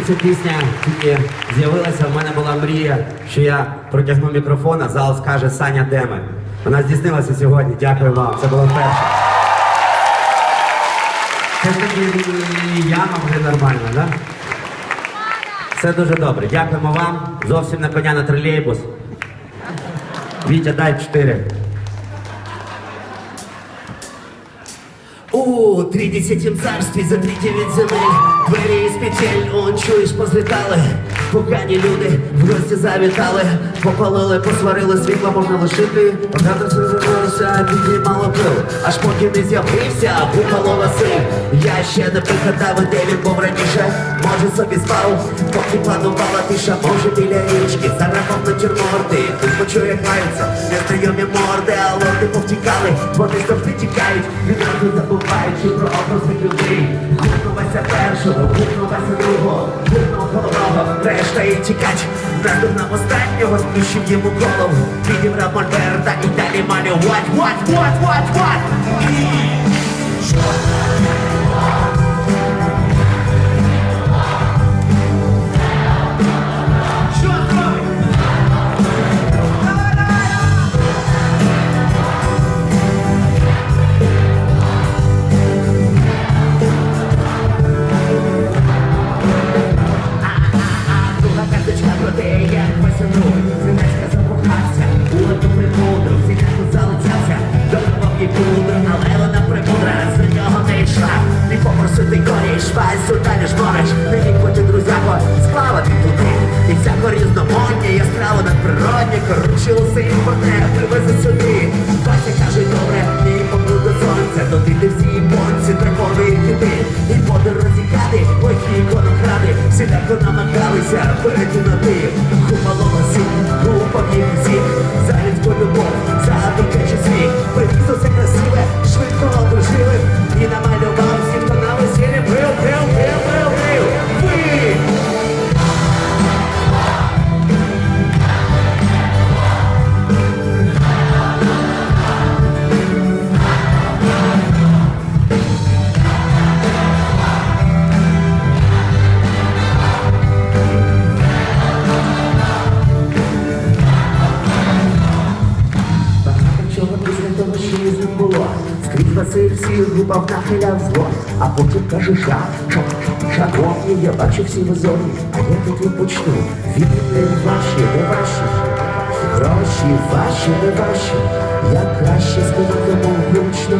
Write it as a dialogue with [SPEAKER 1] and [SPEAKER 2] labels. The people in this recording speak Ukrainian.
[SPEAKER 1] ця пісня тільки з'явилася, в мене була мрія, що я протягну мікрофон, а зал скаже Саня Деме. Вона здійснилася сьогодні. Дякую вам. Це було перше. Це таки яма вже нормальна? Да? Все дуже добре. Дякуємо вам. Зовсім на коня на тролейбус. Вітя, дай чотири.
[SPEAKER 2] Тридесятім царстві за тридев'ять земель. Двері із петель, он чуєш, позлітали Погані люди в гості завітали Попалили, посварили, світло можна лишити все звернулося, піднімало пил Аж поки не з'явився, Бухало Василь Я ще не пригадав, де він був раніше Може собі спав, поки планувала тиша Може біля річки, зарахом на чорнорти Тут почує гаються, незнайомі морди і тікач нам останнього спішив йому голову. Підібрав мольберта і далі малювать. What, what, what, what? Що Всіляко намагалися хупало Купалова сім, група всіх Завість по любов, Василь всіх губав нахиляв зло, а потім каже ша, ша, шановні, я бачу всі в зоні, а я тут почну. Вільні ваші, не ваші, гроші ваші, не ваші, я краще сказати мов гучно,